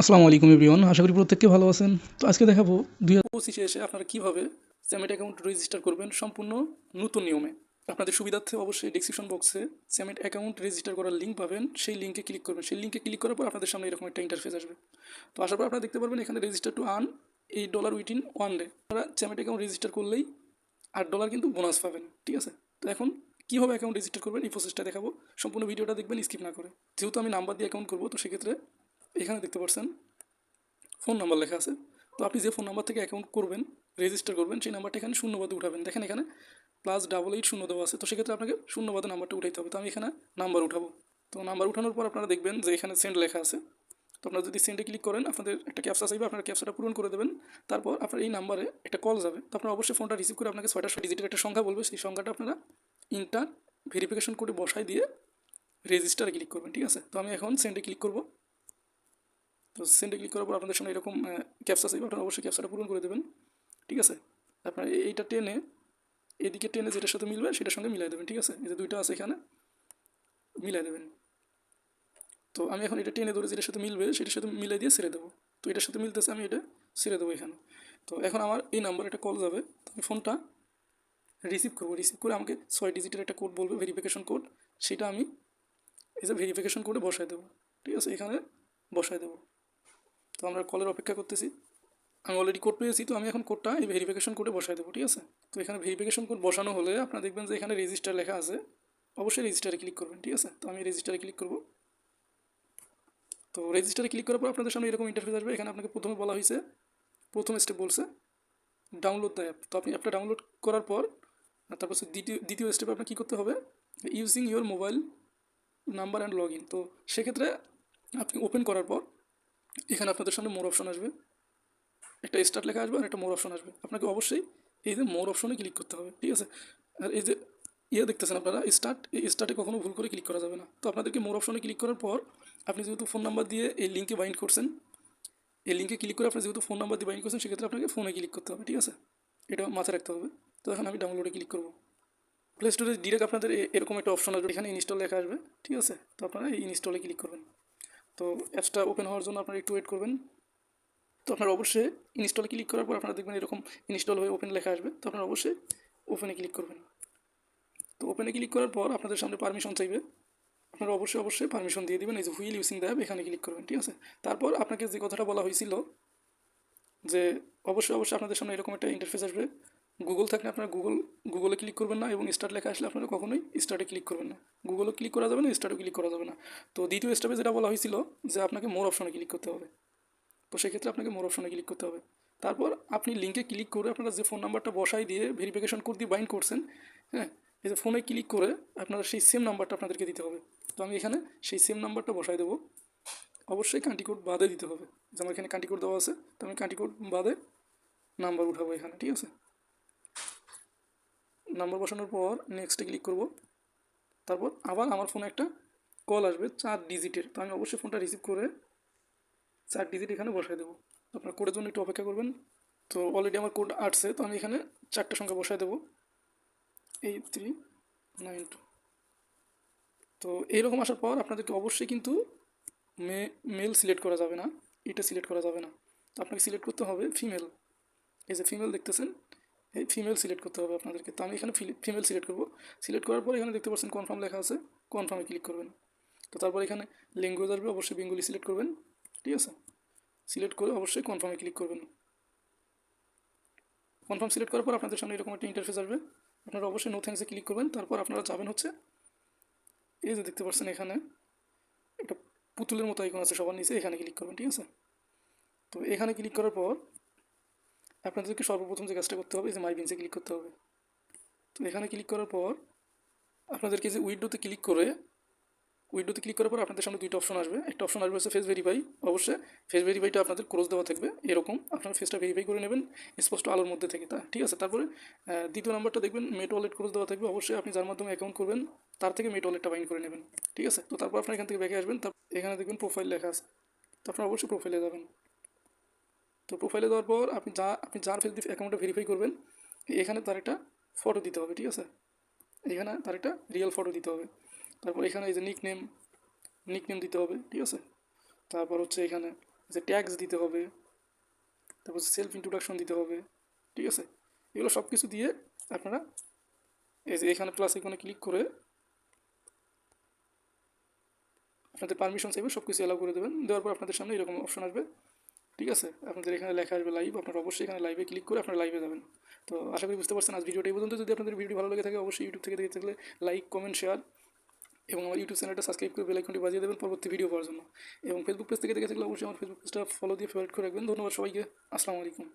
আসসালামু আলাইকুম এভরিওয়ান, আশা করি প্রত্যেককে ভালো আছেন। তো আজকে দেখাবো দুই হাজার পঁচিশে এসে আপনারা কীভাবে স্যামেট অ্যাকাউন্ট রেজিস্টার করবেন সম্পূর্ণ নতুন নিয়মে। আপনাদের সুবিধার্থে অবশ্যই ডিসক্রিপশন বক্সে স্যামেট অ্যাকাউন্ট রেজিস্টার করার লিঙ্ক পাবেন, সেই লিঙ্কে ক্লিক করবেন। সেই লিঙ্কে ক্লিক করার পর আপনাদের সামনে এরকম একটা ইন্টারফেস আসবে। তো আসার পর আপনারা দেখতে পারবেন, এখানে register to earn eight dollar within one day আপনারা স্যামেট অ্যাকাউন্ট রেজিস্টার করলেই আট ডলার কিন্তু বোনাস পাবেন, ঠিক আছে? তো এখন কীভাবে অ্যাকাউন্ট রেজিস্টার করবেন এই প্রসেসটা দেখাবো। সম্পূর্ণ ভিডিওটা দেখবেন স্কিপ না করে। যেহেতু আমি নাম্বার দিয়ে অ্যাকাউন্ট করব, তো সেক্ষেত্রে এখানে দেখতে পাচ্ছেন ফোন নাম্বার লেখা আছে। তো আপনি যে ফোন নাম্বার থেকে অ্যাকাউন্ট করবেন রেজিস্টার করবেন, সেই নাম্বারটা এখানে শূন্যবাদে উঠাবেন। দেখেন এখানে প্লাস ডাবল এইট শূন্য দেওয়া আছে। তো সেক্ষেত্রে আপনাকে শূন্যবাদে নাম্বারটা উঠাইতে হবে। তো আমি এখানে নাম্বার উঠাবো। তো নাম্বার উঠানোর পর আপনারা দেখবেন যে এখানে সেন্ড লেখা আছে। তো আপনারা যদি সেন্ডে ক্লিক করেন, আপনাদের একটা ক্যাপসা চাইবে, আপনার ক্যাপসাটা পূরণ করে দেবেন। তারপর আপনার এই নাম্বারে একটা কল যাবে। তো আপনার অবশ্যই ফোনটা রিসিভ করে আপনাকে ছয়টা ডিজিটের একটা সংখ্যা বলবে। সেই সংখ্যাটা আপনারা ইন্টার ভেরিফিকেশন করে বসাই দিয়ে রেজিস্টারে ক্লিক করবেন, ঠিক আছে? তো আমি এখন সেন্ডে ক্লিক করব। তো সেন্ডে ক্লিক করার পর আপনাদের সামনে এরকম ক্যাপসা চাইবে আপনারা অবশ্যই ক্যাপসাটা পূরণ করে দেবেন, ঠিক আছে? আপনার এইটা টেনে, এদিকে টেনে যেটার সাথে মিলবে সেটার সঙ্গে মিলাই দেবেন, ঠিক আছে? এই যে দুইটা আছে এখানে, মিলাই দেবেন। তো আমি এখন এটা টেনে ধরে যেটার সাথে মিলবে সেটার সাথে মিলাই দিয়ে ছেড়ে দেবো। তো এটার সাথে মিলতেছে, আমি এটা ছেড়ে দেবো এখানে। তো এখন আমার এই নাম্বার একটা কল যাবে আমি ফোনটা রিসিভ করব। রিসিভ করে আমাকে ছয় ডিজিটের একটা কোড বলবে ভেরিফিকেশন কোড সেটা আমি এই যে ভেরিফিকেশন কোডে বসায় দেবো, ঠিক আছে? এখানে বসায় দেবো। তো আমরা কলের অপেক্ষা করতেছি। আমি অলরেডি কোড পেয়েছি, তো আমি এখন কোডটা এই ভেরিফিকেশন কোডে বসাই দেবো, ঠিক আছে? তো এখানে ভেরিফিকেশন কোড বসানো হলে আপনারা দেখবেন যে এখানে রেজিস্টার লেখা আছে। অবশ্যই রেজিস্টারে ক্লিক করবেন, ঠিক আছে? তো আমি রেজিস্টারে ক্লিক করব। তো রেজিস্টারে ক্লিক করার পর আপনাদের সামনে এরকম ইন্টারফেস আসবে। এখানে আপনাকে প্রথমে বলা হয়েছে, প্রথম স্টেপ বলছে ডাউনলোড দ্য অ্যাপ তো আপনি অ্যাপটা ডাউনলোড করার পর তারপর দ্বিতীয় দ্বিতীয় স্টেপে আপনার কী করতে হবে? Using your mobile number and log in তো সেক্ষেত্রে আপনি ওপেন করার পর এখানে আপনাদের সামনে মোর অপশন আসবে। একটা স্টার্ট লেখা আসবে আর একটা মোর অপশন আসবে। আপনাকে অবশ্যই এই যে মোর অপশনে ক্লিক করতে হবে, ঠিক আছে? আর এই যে ইয়ে দেখতেছেন আপনারা স্টার্ট এই স্টার্টে কখনো ভুল করে ক্লিক করা যাবে না। তো আপনাদেরকে মোর অপশনে ক্লিক করার পর আপনি যেহেতু ফোন নাম্বার দিয়ে এই লিঙ্কে বাইন্ড করছেন, এই লিঙ্কে ক্লিক করে আপনি যেহেতু ফোন নাম্বার দিয়ে বাইন্ড করছেন, সেক্ষেত্রে আপনাকে ফোনে ক্লিক করতে হবে, ঠিক আছে? এটা মাথায় রাখতে হবে। তো এখন আমি ডাউনলোডে ক্লিক করব। প্লে স্টোরে ডিরেক্ট আপনাদের এরকম একটা অপশন আসবে। এখানে ইনস্টল লেখা আসবে, ঠিক আছে? তো আপনারা এই ইনস্টলে ক্লিক করবেন। তো অ্যাপসটা ওপেন হওয়ার জন্য আপনারা একটু ওয়েট করবেন। তো আপনারা অবশ্যই ইনস্টলে ক্লিক করার পর আপনারা দেখবেন এরকম ইনস্টল হয়ে ওপেন লেখা আসবে। তো আপনারা অবশ্যই ওপেনে ক্লিক করবেন। তো ওপেনে ক্লিক করার পর আপনাদের সামনে পারমিশন চাইবে। আপনারা অবশ্যই অবশ্যই পারমিশন দিয়ে দেবেন। এই যে হুইল ইউসিং দ্য এখানে ক্লিক করবেন, ঠিক আছে? তারপর আপনাকে যে কথাটা বলা হয়েছিল যে অবশ্যই অবশ্যই আপনাদের সামনে এরকম একটা ইন্টারফেস আসবে। গুগল থাকলে আপনারা গুগল গুগলে ক্লিক করবেন না এবং স্টার্ট লেখা আসলে আপনারা কখনোই স্টার্টে ক্লিক করবেন না। গুগলে ক্লিক করা যাবে না স্টার্টে ক্লিক করা যাবে না। তো দ্বিতীয় স্টেপে যেটা বলা হয়েছিল যে আপনাকে মোর অপশনে ক্লিক করতে হবে। তো সেক্ষেত্রে আপনাকে মোর অপশনে ক্লিক করতে হবে। তারপর আপনি লিঙ্কে ক্লিক করে আপনারা যে ফোন নাম্বারটা বসাই দিয়ে ভেরিফিকেশন কোড দিয়ে বাইন্ড করছেন হ্যাঁ এই যে ফোনে ক্লিক করে আপনারা সেই সেম নাম্বারটা আপনাদেরকে দিতে হবে। তো আমি এখানে সেই সেম নাম্বারটা বসাই দেবো। অবশ্যই কান্টি কোড বাদে দিতে হবে। যে আমার এখানে কান্টি কোড দেওয়া আছে, তো আমি কান্টি কোড বাদে নাম্বার উঠাবো এখানে, ঠিক আছে? নাম্বার বসানোর পর নেক্সটে ক্লিক করব। তারপর আবার আমার ফোনে একটা কল আসবে চার ডিজিটের তো আমি অবশ্যই ফোনটা রিসিভ করে চার ডিজিট এখানে বসাই দেবো। আপনার কোডের জন্য একটু অপেক্ষা করবেন। তো অলরেডি আমার কোড আসছে, তো আমি এখানে চারটে সংখ্যা বসাই দেবো। এইট থ্রি নাইন টু তো এইরকম আসার পর আপনাদেরকে অবশ্যই কিন্তু মে মেল সিলেক্ট করা যাবে না। এটা সিলেক্ট করা যাবে না। তো আপনাকে সিলেক্ট করতে হবে ফিমেল এই যে ফিমেল দেখতেছেন এই ফিমেল সিলেক্ট করতে হবে আপনাদেরকে। তো আমি এখানে ফিমেল সিলেক্ট করব। সিলেক্ট করার পর এখানে দেখতে পাচ্ছেন কনফার্ম লেখা আছে। কনফার্মে ক্লিক করবেন। তো তারপর এখানে ল্যাঙ্গুয়েজ আসবে অবশ্যই বেঙ্গলি সিলেক্ট করবেন। ঠিক আছে? সিলেক্ট করে অবশ্যই কনফার্মে ক্লিক করবেন। কনফার্ম সিলেক্ট করার পর আপনাদের সামনে এরকম একটা ইন্টারফেস আসবে। আপনারা অবশ্যই নো থ্যাঙ্কসে ক্লিক করবেন। তারপর আপনারা যাবেন হচ্ছে এই যে দেখতে পাচ্ছেন এখানে একটা পুতুলের মতো আইকন আছে সবার নিচে। এখানে ক্লিক করবেন, ঠিক আছে? তো এখানে ক্লিক করার পর আপনাদেরকে সর্বপ্রথম যে কাজটা করতে হবে যে মাই বিনসে ক্লিক করতে হবে। তো এখানে ক্লিক করার পর আপনাদেরকে যে উইন্ডোতে ক্লিক করে উইডোতে ক্লিক করার পর আপনাদের সামনে দুইটা অপশন আসবে। একটা অপশন আসবে হচ্ছে ফেস ভেরিফাই অবশ্যই ফেস ভেরিফাইটা আপনাদের ক্রোজ দেওয়া থাকবে, এরকম। আপনারা ফেসটা ভেরিফাই করে নেবেন, স্পষ্ট আলোর মধ্যে থেকে। তা, ঠিক আছে? তারপরে দ্বিতীয় নাম্বারটা দেখবেন মেট ওয়ালেট ক্রোজ দেওয়া থাকবে। অবশ্যই আপনি যার মাধ্যমে অ্যাকাউন্ট করবেন, তার থেকে মেট ওয়ালেটটা বাইন করে নেবেন। ঠিক আছে? তো তারপর আপনার এখান থেকে ব্যাকে আসবেন। তারপর এখানে দেখবেন প্রোফাইল লেখা আছে। তো আপনারা অবশ্যই প্রোফাইলে যাবেন। তো প্রোফাইলে দেওয়ার পর আপনি যা, আপনি যার ফেস অ্যাকাউন্টটা ভেরিফাই করবেন, এখানে তার একটা ফটো দিতে হবে, ঠিক আছে? এখানে তার একটা রিয়েল ফটো দিতে হবে। তারপর এখানে এই যে নিক নেম নিক নেম দিতে হবে, ঠিক আছে? তারপর হচ্ছে এখানে যে ট্যাক্স দিতে হবে, তারপর সেলফ ইন্ট্রোডাকশন দিতে হবে, ঠিক আছে? এগুলো সব কিছু দিয়ে আপনারা এই যে এখানে প্লাস এখানে ক্লিক করে আপনাদের পারমিশন চাইবে সব কিছু অ্যালাউ করে দেবেন। দেওয়ার পর আপনাদের সামনে এরকম অপশন আসবে। ঠিক আছে? আপনাদের এখানে লেখা আসবে লাইভ আপনারা অবশ্যই এখানে লাইভে ক্লিক করে আপনারা লাইভে যাবেন। তো আশা করি বুঝতে পারছেন, আজ ভিডিওটা এই পর্যন্ত। যদি আপনাদের ভিডিও ভালো লেগে থাকে, অবশ্যই ইউটিউব থেকে দেখে থাকলে লাইক কমেন্ট শেয়ার এবং আমার ইউটিউব চ্যানেলটা সাবস্ক্রাইব করে বেলাইকনটি বাজিয়ে দেবেন পরবর্তী ভিডিও পাওয়ার জন্য। এবং ফেসবুক পেজ থেকে দেখে থাকলে অবশ্যই আমার ফেসবুক পেজটা ফলো দিয়ে ফেভারিট করে রাখবেন। ধন্যবাদ সবাইকে। আসসালামু আলাইকুম।